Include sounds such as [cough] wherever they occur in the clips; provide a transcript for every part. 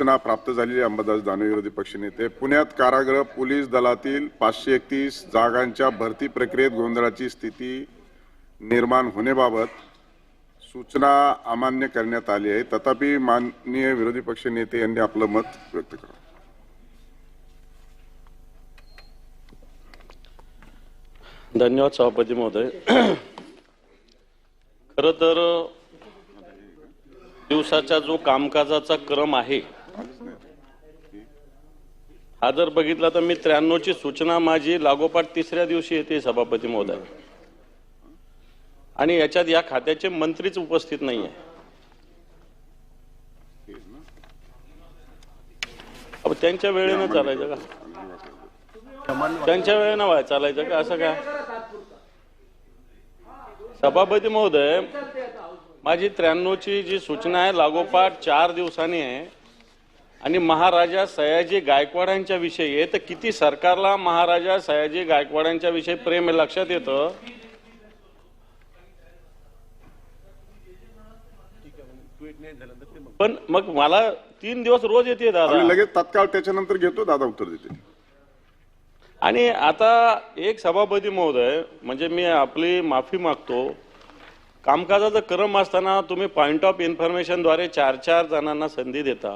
सूचना प्राप्त झालेली अंबादास दानवे विरोधी पक्षनेते पुण्यात कारागृह पोलीस दलातील पाचशे एकतीस जागांच्या भरती प्रक्रियेत गोंधळाची स्थिती निर्माण होण्याबाबत सूचना अमान्य करण्यात आली आहे. तथापि माननीय विरोधी पक्ष नेते यांनी आपलं मत व्यक्त करावं धन्यवाद सभापती महोदय. खरं तर दिवसाचा जो कामकाजाचा क्रम आहे हा जर बघितला तर मी त्र्याण्णवची सूचना माझी लागोपाठ तिसऱ्या दिवशी येते सभापती महोदय. आणि याच्यात या खात्याचे मंत्रीच उपस्थित नाही आहे त्यांच्या वेळेनं चालायचं का? त्यांच्या वेळेनं व्हाय चालायचं का? असं काय सभापती महोदय माझी त्र्याण्णवची जी सूचना आहे लागोपाठ चार दिवसांनी आहे. आणि महाराजा सयाजी गायकवाडांच्या विषयी आहे तर किती सरकारला महाराजा सयाजी गायकवाडांच्या विषयी प्रेम लक्षात येतं. पण मग मला तीन दिवस रोज येते दादा. लगेच तत्काळ त्याच्यानंतर घेतो दादा उत्तर देतील आणि आता एक सभापती महोदय म्हणजे मी आपली माफी मागतो. कामकाजाचा क्रम असताना तुम्ही पॉइंट ऑफ इन्फॉर्मेशनद्वारे चार चार जणांना संधी देता.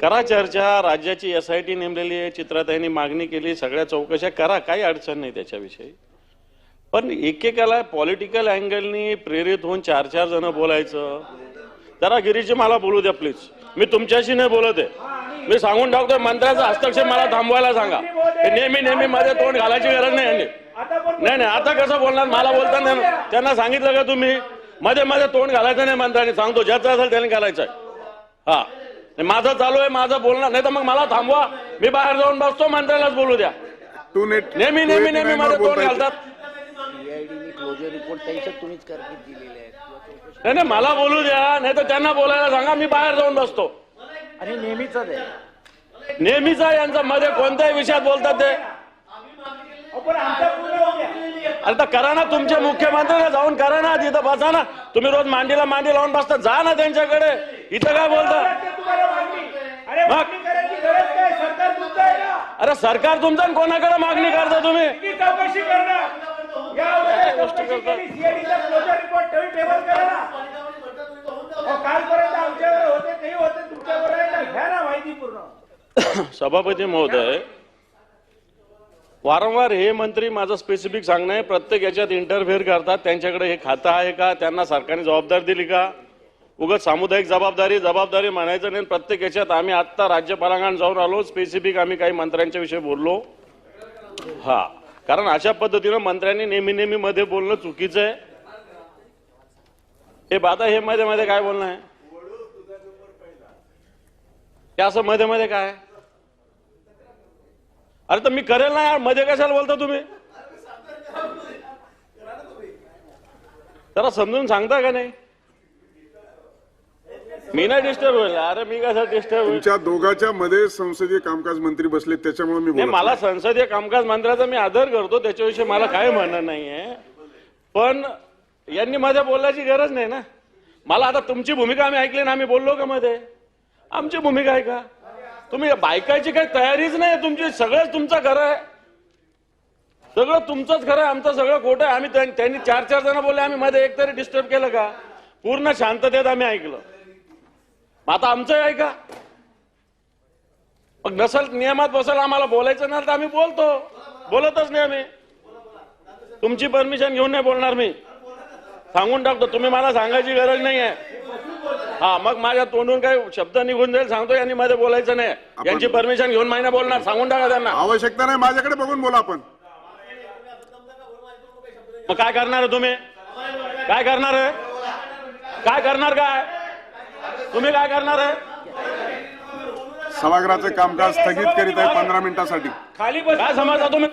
करा चर्चा राज्याची एस आय टी नेमलेली आहे चित्राताईंनी मागणी केली सगळ्या चौकशा करा काही अडचण नाही त्याच्याविषयी. पण एकेकाला पॉलिटिकल अँगलनी प्रेरित होऊन चार चार जण बोलायचं. जरा गिरीजी मला बोलू द्या प्लीज मी तुमच्याशी नाही बोलत आहे. मी सांगून टाकतोय मंत्र्याचा हस्तक्षेप मला थांबवायला सांगा. नेहमी नेहमी मध्ये तोंड घालायची गरज नाही यांनी नाही नाही आता कसं बोलणार? मला बोलताना त्यांना सांगितलं का तुम्ही? मध्ये मध्ये तोंड घालायचं नाही मंत्र्यांनी. सांगतो ज्याचं असेल त्याने घालायचं आहे. हा. माझं चालू आहे माझं बोलणार. नाही तर मग मला थांबवा. मी बाहेर जाऊन बसतो मंत्र्यालाच बोलू द्या. टू नेट नेहमी नेहमी नेहमी मध्ये तोंड घालतात. नाही नाही मला बोलू द्या. नाही तर त्यांना बोलायला सांगा. मी बाहेर जाऊन बसतो. आणि नेहमीच आहे. नेहमीचा यांचा. मध्ये कोणत्याही विषयात बोलतात ते. आता करा ना तुमचे मुख्यमंत्री जाऊन करा ना. तिथं बसा ना. तुम्ही रोज मांडीला मांडी लावून बसता. जा ना त्यांच्याकडे. इथं काय बोलता? अरे सरकार तुमचं अरे कोणाकडे मागणी करता तुम्ही? चौकशी करणार. [coughs] सभापती महोदय वारंवार हे मंत्री माझं स्पेसिफिक सांगणं आहे प्रत्येक याच्यात इंटरफेअर करतात त्यांच्याकडे हे खातं आहे का त्यांना सरकारने जबाबदारी दिली का? उगाच सामुदायिक जबाबदारी जबाबदारी म्हणायचं नाही प्रत्येक याच्यात आम्ही आत्ता राज्यपालांकडे जाऊन आलो स्पेसिफिक आम्ही काही मंत्र्यांच्या विषयी बोललो. हा कारण अशा पद्धतीनं मंत्र्यांनी नेहमी नेहमी मध्ये बोलणं चुकीचं आहे. हे बाधा हे मध्ये मध्ये काय बोलणं आहे? हे असं मध्ये मध्ये काय? अरे तर मी करेल ना यारमध्ये कशाला बोलता तुम्ही? जरा समजून सांगता का नाही? मी नाही डिस्टर्ब होईल. अरे मी कसं डिस्टर्ब होईल? तुमच्या दोघांच्या मध्ये संसदीय कामकाज मंत्री बसले त्याच्यामुळे मी नाही बोलत मला. संसदीय कामकाज मंत्र्याचा मी आदर करतो त्याच्याविषयी मला काय म्हणणं नाहीये. पण यांनी मध्ये बोलायची गरज नाही ना. मला आता तुमची भूमिका आम्ही ऐकली ना आम्ही बोललो का मध्ये? आमची भूमिका आहे का? तुम्ही बायकाची काही तयारीच नाही तुमची सगळंच तुमचं घर आहे. सगळं तुमचंच घर आहे आमचं सगळं खोटं आहे. आम्ही त्यां- त्यांनी चार चार जण बोलले आम्ही मध्ये एक तरी डिस्टर्ब केलं का? पूर्ण शांततेत आम्ही ऐकलं. मग आता आमचं ऐका मग नसल नियमात बसल आम्हाला बोलायचं नाही तर आम्ही बोलतो. बोलतच नाही आम्ही. तुमची परमिशन घेऊन नाही बोलणार मी. सांगून टाकतो तुम्ही मला सांगायची गरज नाही आहे हा मग माझ्या तोंडून काही शब्द निघून जाईल सांगतो यांनी मध्ये बोलायचं नाही. यांची परमिशन घेऊन महिना बोलणार सांगून टाका त्यांना. आवश्यकता नाही माझ्याकडे बघून बोला आपण. मग काय करणार आहे तुम्ही? काय करणार आहे? काय करणार काय? तुम्ही काय करणार आहे? सभागृहाचे कामकाज स्थगित करीत आहे पंधरा मिनिटासाठी. खाली काय समजता तुम्ही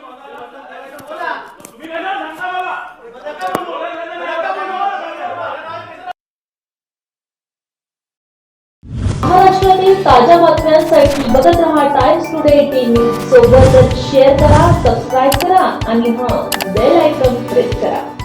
ताज्या बातम्यांसाठी बघत रहा टाइम्स टुडे टी न्यूज सोबतच शेअर करा सबस्क्राईब करा आणि हां बेल आयकॉन प्रेस करा.